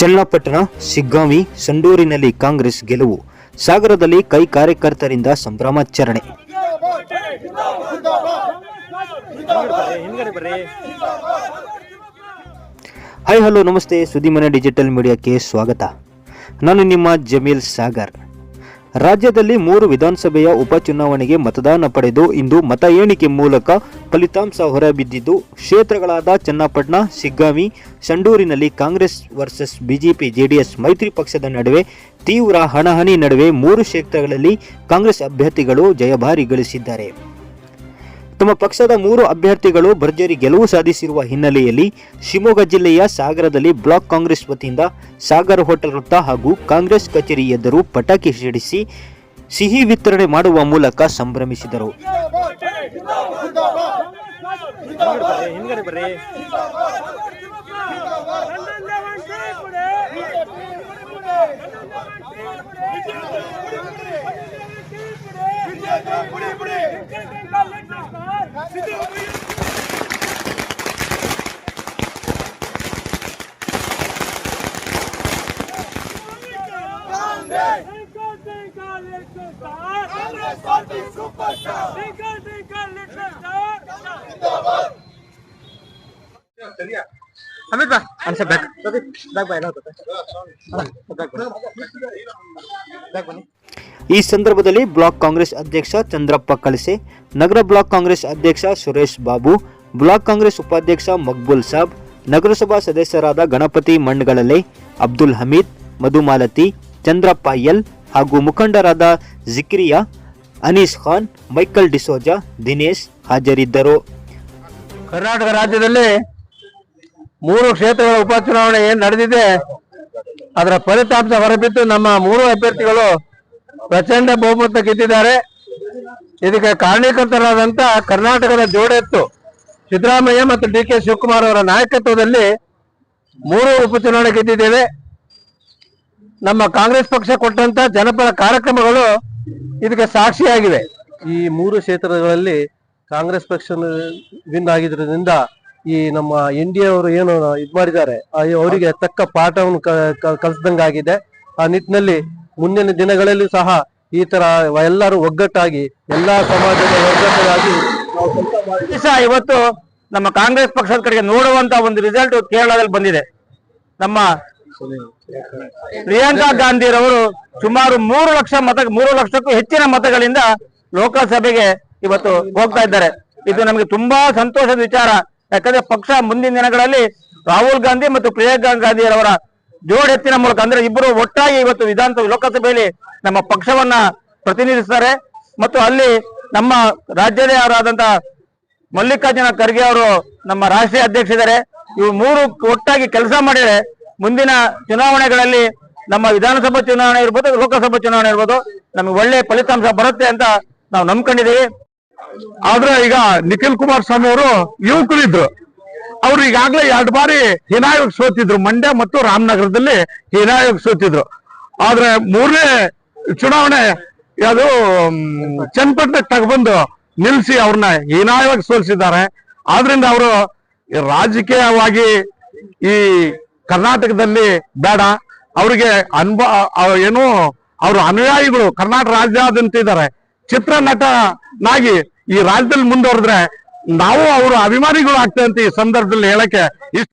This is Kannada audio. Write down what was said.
ಚನ್ನಪಟ್ಟಣ ಸಿಗ್ಗಾಮಿ ಸಂಡೂರಿನಲ್ಲಿ ಕಾಂಗ್ರೆಸ್ ಗೆಲುವು. ಸಾಗರದಲ್ಲಿ ಕೈ ಕಾರ್ಯಕರ್ತರಿಂದ ಸಂಭ್ರಮಾಚರಣೆ ಹಾಯ್ ಹಲೋ, ನಮಸ್ತೆ. ಸುದ್ದಿಮನೆ ಡಿಜಿಟಲ್ ಮೀಡಿಯಾಕ್ಕೆ ಸ್ವಾಗತ. ನಾನು ನಿಮ್ಮ ಜಮೀಲ್ ಸಾಗರ್. ರಾಜ್ಯದಲ್ಲಿ ಮೂರು ವಿಧಾನಸಭೆಯ ಉಪಚುನಾವಣೆಗೆ ಮತದಾನ ಪಡೆದು ಇಂದು ಮತ ಎಣಿಕೆ ಮೂಲಕ ಫಲಿತಾಂಶ ಹೊರಬಿದ್ದಿದ್ದು, ಕ್ಷೇತ್ರಗಳಾದ ಚನ್ನಪಟ್ಟಣ ಸಿಗ್ಗಾಮಿ ಸಂಡೂರಿನಲ್ಲಿ ಕಾಂಗ್ರೆಸ್ ವರ್ಸಸ್ ಬಿಜೆಪಿ, ಜೆಡಿಎಸ್ ಮೈತ್ರಿ ಪಕ್ಷದ ನಡುವೆ ತೀವ್ರ ಹಣಹಣಿ ನಡುವೆ ಮೂರು ಕ್ಷೇತ್ರಗಳಲ್ಲಿ ಕಾಂಗ್ರೆಸ್ ಅಭ್ಯರ್ಥಿಗಳು ಜಯಭಾರಿ ಗಳಿಸಿದ್ದಾರೆ. ತಮ್ಮ ಪಕ್ಷದ ಮೂರು ಅಭ್ಯರ್ಥಿಗಳು ಭರ್ಜರಿ ಗೆಲುವು ಸಾಧಿಸಿರುವ ಹಿನ್ನೆಲೆಯಲ್ಲಿ ಶಿವಮೊಗ್ಗ ಜಿಲ್ಲೆಯ ಸಾಗರದಲ್ಲಿ ಬ್ಲಾಕ್ ಕಾಂಗ್ರೆಸ್ ವತಿಯಿಂದ ಸಾಗರ ಹೋಟೆಲ್ ವೃತ್ತ ಹಾಗೂ ಕಾಂಗ್ರೆಸ್ ಕಚೇರಿ ಎದುರು ಪಟಾಕಿ ಸಿಡಿಸಿ ಸಿಹಿ ವಿತರಣೆ ಮಾಡುವ ಮೂಲಕ ಸಂಭ್ರಮಿಸಿದರು. Congress party super star twinkle twinkle little star Amit ಬಾ ಅನ್ಸ ಬ್ಯಾಕ್ ಬ್ಯಾಕ್ ಬಾ ಎಲ್ಲ ಬ್ಯಾಕ್ ಬನ್ನಿ ಈ ಸಂದರ್ಭದಲ್ಲಿ ಬ್ಲಾಕ್ ಕಾಂಗ್ರೆಸ್ ಅಧ್ಯಕ್ಷ ಚಂದ್ರಪ್ಪ ಕಳಸೆ ನಗರ ಬ್ಲಾಕ್ ಕಾಂಗ್ರೆಸ್ ಅಧ್ಯಕ್ಷ ಸುರೇಶ್ ಬಾಬು ಬ್ಲಾಕ್ ಕಾಂಗ್ರೆಸ್ ಉಪಾಧ್ಯಕ್ಷ ಮಕ್ಬುಲ್ ಸಾಬ್ ನಗರಸಭಾ ಸದಸ್ಯರಾದ ಗಣಪತಿ ಮಣ್ಗಳಲೆ ಅಬ್ದುಲ್ ಹಮೀದ್ ಮಧುಮಾಲತಿ ಚಂದ್ರಪ್ಪ ಎಲ್ ಹಾಗೂ ಮುಖಂಡರಾದ ಜಿಕ್ರಿಯಾ, ಅನೀಸ್ ಖಾನ್, ಮೈಕಲ್ ಡಿಸೋಜಾ, ದಿನೇಶ್ ಹಾಜರಿದ್ದರು. ಕರ್ನಾಟಕ ರಾಜ್ಯದಲ್ಲಿ ಮೂರು ಕ್ಷೇತ್ರಗಳ ಉಪಚುನಾವಣೆ ಏನ್ ನಡೆದಿದೆ, ಅದರ ಫಲಿತಾಂಶ ಹೊರಬಿದ್ದು ನಮ್ಮ ಮೂರು ಅಭ್ಯರ್ಥಿಗಳು ಪ್ರಚಂಡ ಬಹುಮತ ಗೆದ್ದಿದ್ದಾರೆ. ಇದಕ್ಕೆ ಕಾರಣೀಕರ್ತರಾದಂತ ಕರ್ನಾಟಕದ ಜೋಡೆತ್ತು ಸಿದ್ದರಾಮಯ್ಯ ಮತ್ತು ಡಿ ಕೆ ಶಿವಕುಮಾರ್ ಅವರ ನಾಯಕತ್ವದಲ್ಲಿ ಮೂರು ಉಪಚುನಾವಣೆ ಗೆದ್ದಿದ್ದೇವೆ. ನಮ್ಮ ಕಾಂಗ್ರೆಸ್ ಪಕ್ಷ ಕೊಟ್ಟಂತ ಜನಪರ ಕಾರ್ಯಕ್ರಮಗಳು ಇದಕ್ಕೆ ಸಾಕ್ಷಿಯಾಗಿವೆ. ಈ ಮೂರು ಕ್ಷೇತ್ರಗಳಲ್ಲಿ ಕಾಂಗ್ರೆಸ್ ಪಕ್ಷ ವಿನ್ ಆಗಿದ್ರಿಂದ ಈ ನಮ್ಮ ಎನ್ ಡಿ ಅವರು ಏನು ಇದ್ ಮಾಡಿದ್ದಾರೆ ಅವರಿಗೆ ತಕ್ಕ ಪಾಠವನ್ನು ಕಲಿಸ್ದಂಗಾಗಿದೆ. ಆ ನಿಟ್ಟಿನಲ್ಲಿ ಮುಂದಿನ ದಿನಗಳಲ್ಲಿ ಸಹ ಈ ತರ ಎಲ್ಲರೂ ಒಗ್ಗಟ್ಟಾಗಿ, ಎಲ್ಲಾ ಸಮಾಜದ ಒಗ್ಗಟ್ಟಾಗಿ ಇವತ್ತು ನಮ್ಮ ಕಾಂಗ್ರೆಸ್ ಪಕ್ಷದ ಕಡೆಗೆ ನೋಡುವಂತ ಒಂದು ರಿಸಲ್ಟ್ ಕೇರಳದಲ್ಲಿ ಬಂದಿದೆ. ನಮ್ಮ ಪ್ರಿಯಾಂಕಾ ಗಾಂಧಿರವರು ಸುಮಾರು ಮೂರು ಲಕ್ಷ ಮತ, ಮೂರು ಲಕ್ಷಕ್ಕೂ ಹೆಚ್ಚಿನ ಮತಗಳಿಂದ ಲೋಕಸಭೆಗೆ ಇವತ್ತು ಹೋಗ್ತಾ ಇದ್ದಾರೆ. ಇದು ನಮಗೆ ತುಂಬಾ ಸಂತೋಷದ ವಿಚಾರ. ಯಾಕಂದ್ರೆ ಪಕ್ಷ ಮುಂದಿನ ದಿನಗಳಲ್ಲಿ ರಾಹುಲ್ ಗಾಂಧಿ ಮತ್ತು ಪ್ರಿಯಾಂಕಾ ಗಾಂಧಿಯವರ ಜೋಡೆತ್ತಿನ ಮೂಲಕ, ಅಂದ್ರೆ ಇಬ್ಬರು ಒಟ್ಟಾಗಿ ಇವತ್ತು ವಿಧಾನಸಭೆ, ಲೋಕಸಭೆಯಲ್ಲಿ ನಮ್ಮ ಪಕ್ಷವನ್ನ ಪ್ರತಿನಿಧಿಸ್ತಾರೆ. ಮತ್ತು ಅಲ್ಲಿ ನಮ್ಮ ರಾಜ್ಯದೇ ಅವರಾದಂತ ಮಲ್ಲಿಕಾರ್ಜುನ ಖರ್ಗೆ ಅವರು ನಮ್ಮ ರಾಷ್ಟ್ರೀಯ ಅಧ್ಯಕ್ಷ ಇದ್ದಾರೆ ಇವು ಮೂರು ಒಟ್ಟಾಗಿ ಕೆಲಸ ಮಾಡಿದರೆ ಮುಂದಿನ ಚುನಾವಣೆಗಳಲ್ಲಿ ನಮ್ಮ ವಿಧಾನಸಭಾ ಚುನಾವಣೆ ಇರ್ಬೋದು, ಲೋಕಸಭಾ ಚುನಾವಣೆ ಇರ್ಬೋದು, ನಮಗೆ ಒಳ್ಳೆ ಫಲಿತಾಂಶ ಬರುತ್ತೆ ಅಂತ ನಾವು ನಂಬ್ಕೊಂಡಿದ್ದೀವಿ. ಆದ್ರೆ ಈಗ ನಿಖಿಲ್ ಕುಮಾರಸ್ವಾಮಿ ಅವರು ಯುವಕರಿದ್ರು. ಅವ್ರು ಈಗಾಗಲೇ ಎರಡು ಬಾರಿ ಹೀನಾಯೋಗ ಸೋತಿದ್ರು. ಮಂಡ್ಯ ಮತ್ತು ರಾಮನಗರದಲ್ಲಿ ಹೀನಾಯೋಗ ಸೋತಿದ್ರು. ಆದ್ರೆ ಮೂರನೇ ಚುನಾವಣೆ ಅದು ಚನ್ನಪಟ್ಟಣ ತಗೊಬಂದು ನಿಲ್ಸಿ ಅವ್ರನ್ನ ಹೀನಾಯವಾಗಿ ಸೋಲಿಸಿದ್ದಾರೆ. ಆದ್ರಿಂದ ಅವರು ರಾಜಕೀಯವಾಗಿ ಈ ಕರ್ನಾಟಕದಲ್ಲಿ ಬೇಡ. ಅವರಿಗೆ ಅನ್ಭ ಏನು ಅವ್ರ ಅನುಯಾಯಿಗಳು ಕರ್ನಾಟಕ ರಾಜ್ಯಾದ್ಯಂತ ಇದ್ದಾರೆ ಚಿತ್ರನಟನಾಗಿ ಈ ರಾಜ್ಯದಲ್ಲಿ ಮುಂದುವರೆದ್ರೆ ನಾವು ಅವರು ಅಭಿಮಾನಿಗಳು ಆಗ್ತೇವೆ ಅಂತ ಈ ಸಂದರ್ಭದಲ್ಲಿ ಹೇಳಕ್ಕೆ ಇಷ್ಟ